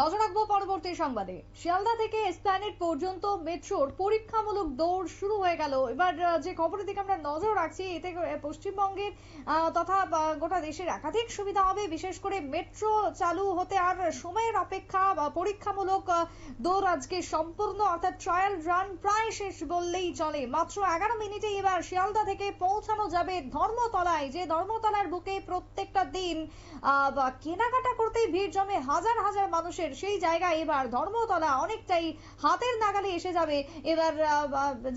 নজর রাখব পরবর্তী সংবাদে। শিয়ালদা থেকে এসপ্ল্যানেড পর্যন্ত মেট্রোর পরীক্ষামূলক দৌড় শুরু হয়ে গেল। এবার যে খবরের দিকে আমরা নজর রাখছি এতে পশ্চিমবঙ্গের তথা গোটা দেশের একাধিক সুবিধা হবে। বিশেষ করে মেট্রো চালু হতে আর সময়ের অপেক্ষা পরীক্ষামূলক দৌড় আজকে সম্পূর্ণ, অর্থাৎ ট্রায়াল রান প্রায় শেষ বললেই চলে। মাত্র এগারো মিনিটে এবার শিয়ালদা থেকে পৌঁছানো যাবে ধর্মতলায়, যে ধর্মতলার বুকে প্রত্যেকটা দিন কেনাকাটা করতেই ভিড় জমে হাজার হাজার মানুষের সেই জায়গায় এবার ধর্মতলা অনেকটাই হাতের নাগালে এসে যাবে। এবার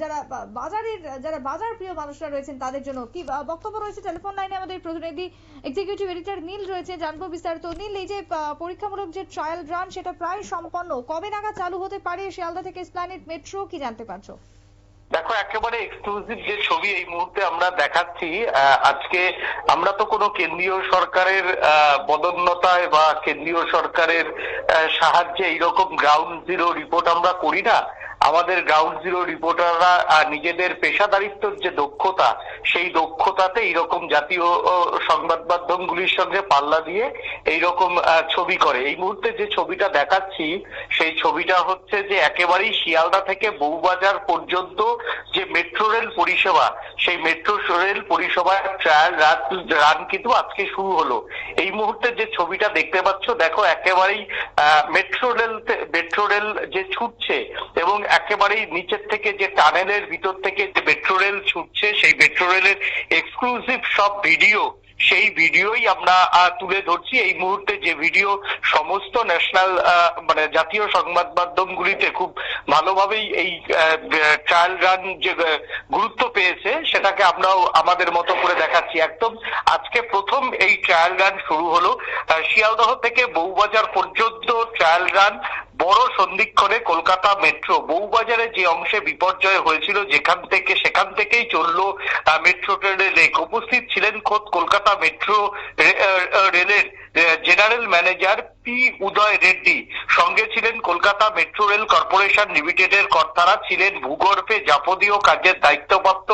যারা বাজারের, যারা বাজার প্রিয় মানুষরা রয়েছেন তাদের জন্য কি বক্তব্য রয়েছে টেলিফোন লাইনে আমাদের প্রতিনিধি এক্সিকিউটিভ এডিটর নীল রয়েছে, জানব বিস্তারিত। নীল, এই যে পরীক্ষামূলক যে ট্রায়াল রান সেটা প্রায় সম্পন্ন। কবে নাগাদ চালু হতে পারে শিয়ালদা থেকে স্প্ল্যানেট মেট্রো কি জানতে পারছ? দেখো, একেবারে এক্সক্লুসিভ যে ছবি এই মুহূর্তে আমরা দেখাচ্ছি আজকে আমরা তো কোনো কেন্দ্রীয় সরকারের বদন্যতায় বা কেন্দ্রীয় সরকারের সাহায্যে এইরকম গ্রাউন্ড জিরো রিপোর্ট আমরা করি না। আমাদের গ্রাউন্ড জিরো রিপোর্টাররা নিজেদের পেশাদারিত্বর যে দক্ষতা, সেই দক্ষতাতে এইরকম জাতীয় সংবাদ মাধ্যমগুলির সঙ্গে পাল্লা দিয়ে এইরকম ছবি করে। এই মুহূর্তে যে ছবিটা দেখাচ্ছি, সেই ছবিটা হচ্ছে যে একেবারেই শিয়ালদা থেকে বউবাজার পর্যন্ত যে মেট্রো রেল পরিষেবা, সেই মেট্রো রেল পরিষেবার ট্রায়াল রান কিন্তু আজকে শুরু হলো। এই মুহূর্তে যে ছবিটা দেখতে পাচ্ছ, দেখো একেবারেই মেট্রো রেল মেট্রো রেল যে ছুটছে এবং একেবারেই নিচের থেকে যে টানেলের ভিতর থেকে যে মেট্রো রেল ছুটছে, সেই মেট্রো রেলের এক্সক্লুসিভ সব ভিডিও সেই ভিডিওই আমরা তুলে ধরছি। এই মুহূর্তে যে ভিডিও সমস্ত ন্যাশনাল মানে জাতীয় সংবাদ মাধ্যমগুলিতে খুব ভালোভাবেই এই ট্রায়াল রান যে গুরুত্ব পেয়েছে, সেটাকে আমরাও আমাদের মতো করে দেখাচ্ছি। একদম আজকে প্রথম এই ট্রায়াল রান শুরু হলো। শিয়ালদহ থেকে বউবাজার পর্যন্ত ট্রায়াল রান বড় সন্ধিক্ষণে কলকাতা মেট্রো, বউবাজারে যে অংশে বিপর্যয় হয়েছিল যেখান থেকে সেখান থেকেই চলল মেট্রো ট্রেনের লেক। উপস্থিত ছিলেন খোদ কলকাতা মেট্রো রেলের general manager P Uday Reddy. সঙ্গে ছিলেন কলকাতা মেট্রো রেল কর্পোরেশন লিমিটেডের কর্তারা ছিলেন ভূগর্ভে যাবতীয় কাজের দায়িত্বপ্রাপ্ত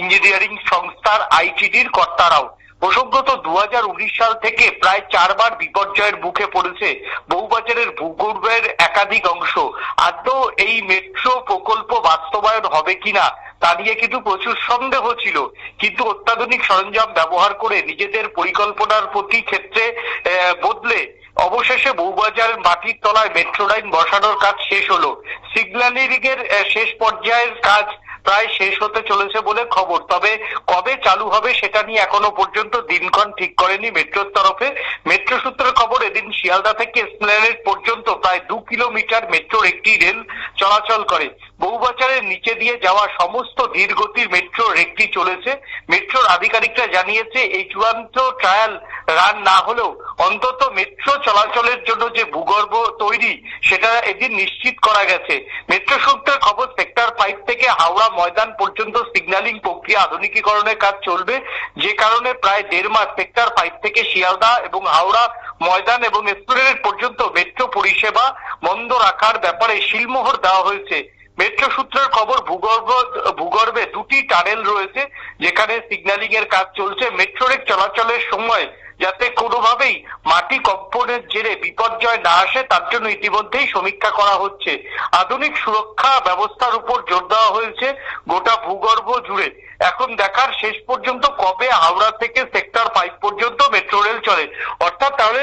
ইঞ্জিনিয়ারিং সংস্থার আইটিডির কর্তারাও। প্রসঙ্গত দু হাজার উনিশ সাল থেকে প্রায় চারবার বিপর্যয়ের মুখে পড়েছে বউবাজারের ভূগর্ভের একাধিক অংশ। আদৌ এই মেট্রো প্রকল্প বাস্তবায়ন হবে কিনা, তা নিয়ে কিন্তু প্রচুর সন্দেহ ছিল। কিন্তু অত্যাধুনিক সরঞ্জাম ব্যবহার করে নিজেদের পরিকল্পনার প্রতি ক্ষেত্রে বদলে অবশেষে বউবাজার মাটির তলায় মেট্রো লাইন বসানোর কাজ শেষ হলো। সিগন্যালিং এর শেষ পর্যায়ের কাজ প্রায় শেষ হতে চলেছে বলে খবর। তবে কবে চালু হবে সেটা নিয়ে এখনও পর্যন্ত দিনক্ষণ ঠিক করেনি মেট্রোর তরফে। মেট্রো সূত্রের খবর, এদিন শিয়ালদা থেকে এসপ্ল্যানেড পর্যন্ত প্রায় দু কিলোমিটার মেট্রোর একটি রেল চলাচল করে। বউবাজারের নিচে দিয়ে যাওয়া সমস্ত ধীরগতির মেট্রোর একটি চলেছে। মেট্রোর আধিকারিকরা জানিয়েছে, এই চূড়ান্ত ট্রায়াল রান না হলেও অন্তত মেট্রো চলাচলের জন্য যে ভূগর্ভ তৈরি, সেটা এদিন নিশ্চিত করা গেছে। মেট্রো সূত্রের খবর থেকে হাওড়া ময়দান পর্যন্ত সিগন্যালিং প্রক্রিয়া আধুনিকীকরণের কাজ চলবে। যে কারণে প্রায় দেড় মাস সেক্টর ফাইভ থেকে শিয়ালদা এবং হাওড়া ময়দান এবং এক্সপ্লেনেড পর্যন্ত মেট্রো পরিষেবা বন্ধ রাখার ব্যাপারে শিলমোহর দেওয়া হয়েছে। মেট্রো সূত্রের খবর, ভূগর্ভ, ভূগর্ভে দুটি টানেল রয়েছে, যেখানে সিগন্যালিং এর কাজ চলছে। মেট্রো রেল চলাচলের সময় যাতে কোনোভাবেই মাটি কম্পনের জেরে বিপর্যয় না আসে, তার জন্য ইতিমধ্যেই সমীক্ষা করা হচ্ছে। আধুনিক সুরক্ষা ব্যবস্থার উপর জোর দেওয়া হয়েছে গোটা ভূগর্ভ জুড়ে। এখন দেখার শেষ পর্যন্ত কবে হাওড়া থেকে সেক্টর ফাইভ পর্যন্ত মেট্রো রেল চলে? অর্থাৎ তাহলে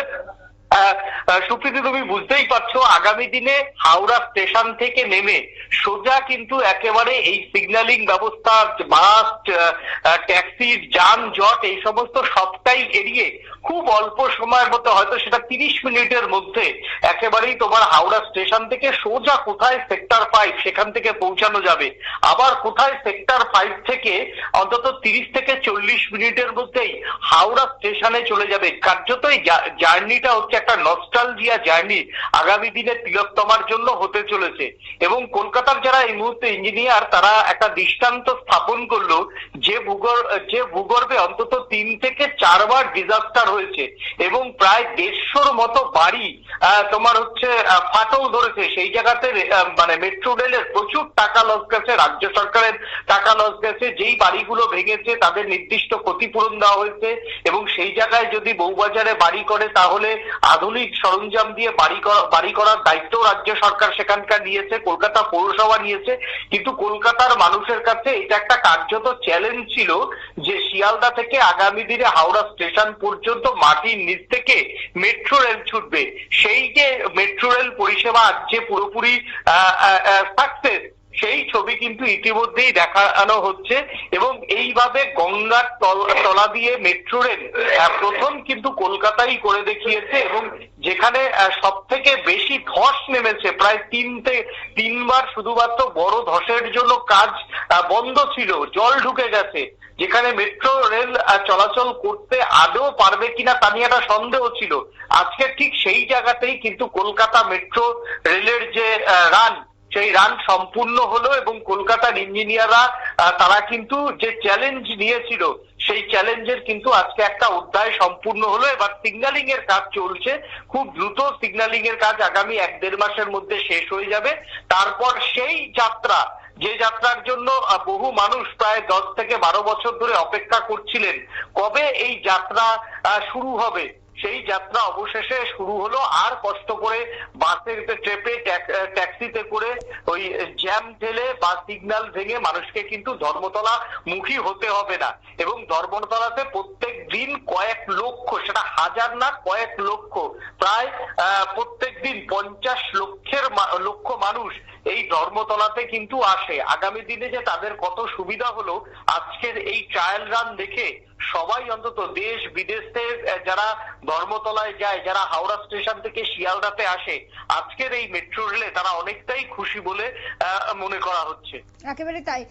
সুপ্রীতি, তুমি বুঝতেই পারছ, আগামী দিনে হাওড়া স্টেশন থেকে নেমে সোজা কিন্তু একেবারে এই সিগন্যালিং ব্যবস্থা বাস ট্যাক্সি যানজট এই সমস্ত সবটাই এড়িয়ে খুব অল্প সময়ের মধ্যে, হয়তো সেটা তিরিশ মিনিটের মধ্যে একেবারেই তোমার হাওড়া স্টেশন থেকে সোজা কোথায় সেক্টর ফাইভ সেখান থেকে পৌঁছানো যাবে। আবার কোথায় সেক্টর ফাইভ থেকে অন্তত তিরিশ থেকে চল্লিশ মিনিটের মধ্যেই হাওড়া স্টেশনে চলে যাবে। কার্যত এই জার্নিটা হচ্ছে একটা নস্টালজিয়া জার্নি আগামী দিনে তিলোত্তমার জন্য হতে চলেছে। এবং কলকাতার যারা এই মুহূর্তে ইঞ্জিনিয়ার তারা একটা দৃষ্টান্ত স্থাপন করল যে ভূগর্ভ যে ভূগর্ভে অন্তত তিন থেকে চারবার ডিজাস্টার হয়েছে এবং প্রায় দেড়শোর মতো বাড়ি তোমার হচ্ছে ফাটল ধরেছে। সেই জায়গাতে মানে মেট্রো রেলের প্রচুর টাকা লস গেছে, রাজ্য সরকারের টাকা লস গেছে। যেই বাড়িগুলো ভেঙেছে, তাদের নির্দিষ্ট ক্ষতিপূরণ দেওয়া হয়েছে। এবং সেই জায়গায় যদি বউবাজারে বাড়ি করে, তাহলে আধুনিক সরঞ্জাম দিয়ে বাড়ি বাড়ি করার দায়িত্ব রাজ্য সরকার সেখানকার নিয়েছে, কলকাতা পৌরসভা নিয়েছে। কিন্তু কলকাতার মানুষের কাছে এটা একটা কার্যত চ্যালেঞ্জ ছিল যে শিয়ালদা থেকে আগামী দিনে হাওড়া স্টেশন পর্যন্ত মাটির নিচ থেকে মেট্রো রেল ছুটবে। সেই যে মেট্রো রেল পরিষেবা আজ যে পুরোপুরি সাকসেস সেই ছবি কিন্তু ইতিমধ্যেই দেখানো হচ্ছে এবং এইভাবে গঙ্গার তল- দিয়ে মেট্রো রেল প্রথম কিন্তু কলকাতাই করে দেখিয়েছে এবং যেখানে সব থেকে বেশি ধস নেমেছে, প্রায় তিন থেকে তিনবার শুধুমাত্র বড় ধসের জন্য কাজ বন্ধ ছিল, জল ঢুকে গেছে। যেখানে মেট্রো রেল চলাচল করতে আদৌ পারবে কিনা তা নিয়ে একটা সন্দেহ ছিল। আজকে ঠিক সেই জায়গাতেই কিন্তু কলকাতা মেট্রো রেলের যে রান সেই রান সম্পূর্ণ হলো এবং কলকাতার ইঞ্জিনিয়াররা তারা কিন্তু যে চ্যালেঞ্জ নিয়েছিল, সেই চ্যালেঞ্জের কিন্তু আজকে একটা অধ্যায় সম্পূর্ণ হলো। এবার সিগন্যালিং এর কাজ চলছে। খুব দ্রুত সিগন্যালিং এর কাজ আগামী এক দেড় মাসের মধ্যে শেষ হয়ে যাবে। তারপর সেই যাত্রা, যে যাত্রার জন্য বহু মানুষ প্রায় দশ থেকে বারো বছর ধরে অপেক্ষা করছিলেন, কবে এই যাত্রা শুরু হবে? সেই যাত্রা অবশেষে শুরু হলো। আর কষ্ট করে বাসে ট্রেপে ট্যাক্সিতে করে ওই জ্যাম ঠেলে বা সিগন্যাল ভেঙে মানুষকে কিন্তু ধর্মতলা মুখী হতে হবে না। এবং ধর্মতলাতে প্রত্যেক দিন কয়েক লক্ষ, সেটা হাজার না, কয়েক লক্ষ, প্রায় প্রত্যেক দিন পঞ্চাশ লক্ষের লক্ষ মানুষ এই ধর্মতলাতে কিন্তু আসে। আগামী দিনে যে তাদের কত সুবিধা হলো আজকের এই ট্রায়াল রান দেখে সবাই অন্তত দেশ বিদেশের আহ, যারা ধর্মতলায় যায় যারা হাওড়া স্টেশন থেকে শিয়ালদাতে আসে আজকের এই মেট্রো রেলে তারা অনেকটাই খুশি বলে মনে করা হচ্ছে। একেবারে তাই।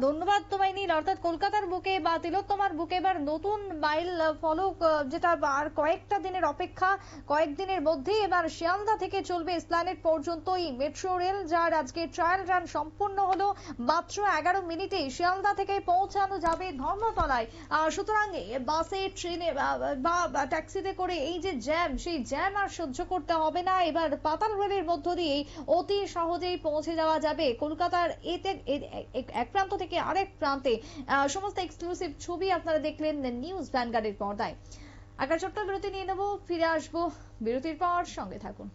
ধন্যবাদ তোমায় নীল। অর্থাৎ কলকাতার বুকে বা তিলোত্তমার বুকে এবার নতুন মাইল ফলক যেটা আর কয়েকটা দিনের অপেক্ষা কয়েকদিনের মধ্যেই এবার শিয়ালদা থেকে চলবে স্প্ল্যানেট পর্যন্ত এই মেট্রো রেল যার আজকে ট্রায়াল রান সম্পূর্ণ হলো মাত্র এগারো মিনিটে শিয়ালদা থেকে পৌঁছানো যাবে ধর্মতলায়। সুতরাং বাসে, ট্রেনে বা- ট্যাক্সিতে করে এই যে জ্যাম সেই জ্যাম আর সহ্য করতে হবে না। এবার পাতাল রেলের মধ্য দিয়ে অতি সহজেই পৌঁছে যাওয়া যাবে। কলকাতার এতে এক প্রান্ত থেকে আরেক প্রান্তে সমস্ত এক্সক্লুসিভ ছবি আপনারা দেখলেন নিউজ ভ্যানগার্ডের পর্দায়। আগার ছোট্ট বিরতি নিয়ে নেব, ফিরে আসব বিরতির পর সঙ্গে থাকুন।